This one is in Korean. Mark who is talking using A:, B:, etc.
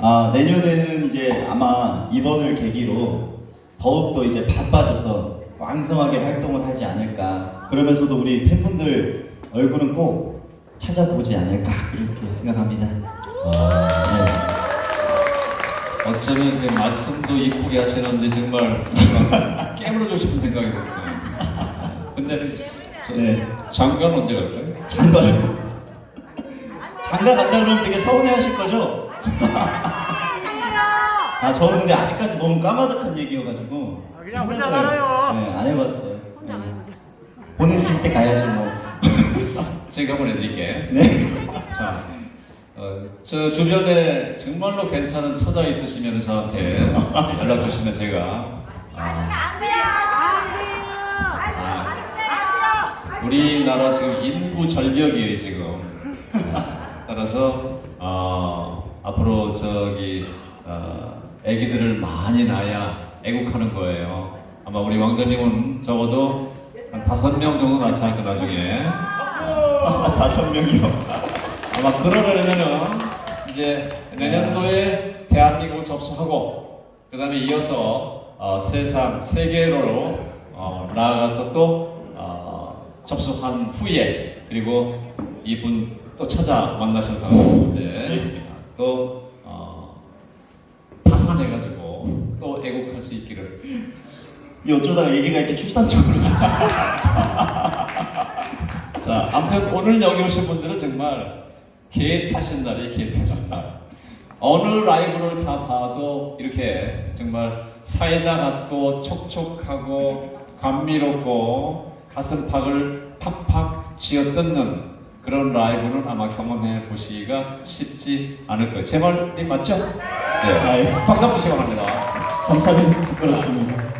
A: 아, 내년에는 이제 아마 이번을 계기로 더욱더 이제 바빠져서 왕성하게 활동을 하지 않을까. 그러면서도 우리 팬분들 얼굴은 꼭 찾아보지 않을까 그렇게 생각합니다.
B: 아,
A: 네.
B: 어쩌면 그 말씀도 이쁘게 하시는데 정말 깨물어주고 싶은 생각이 들어요. 근데 저
A: 네.
B: 장관 언제 갈까요?
A: 장가요. 장가 간다 그러면 되게 서운해 하실 거죠? 아 저는 근데 아직까지 너무 까마득한 얘기여가지고
C: 그냥 혼자
A: 생각을,
C: 살아요.
A: 네, 안 해봤어요. 네. 보내주실 때 가야죠 뭐.
B: 제가 보내드릴게.
A: 네.
B: 자, 어, 저 주변에 정말로 괜찮은 처자 있으시면 저한테 연락 주시면 제가 아, 아, 우리나라 지금 인구 절벽이에요 지금. 따라서 어, 앞으로 저기 어, 아기들을 많이 낳아야 애국하는 거예요. 아마 우리 왕자님은 적어도 한 다섯 명 정도 낳지 않을까 나중에.
A: 다섯 명이요.
B: 아마 그러려면은 이제 내년도에 대한민국을 접수하고 그 다음에 이어서 어, 세상 세계로 어, 나아가서 또 어, 접수한 후에 그리고 이분 또 찾아 만나셔서 이제 또 어, 파산해가지고 또 애국할 수 있기를
A: 이 어쩌다가 얘기가 이렇게 출산적으로 가죠.
B: 자, 아무튼 오늘 여기 오신 분들은 정말 개 타신 날이 개 타신 날. 어느 라이브를 가봐도 이렇게 정말 사이다 같고 촉촉하고 감미롭고 가슴팍을 팍팍 쥐어뜯는 그런 라이브는 아마 경험해 보시기가 쉽지 않을 거예요. 제 말이 맞죠? 네.
A: 아유,
B: 박수 한번 시원합니다.
A: 감사합니다. 부끄럽습니다.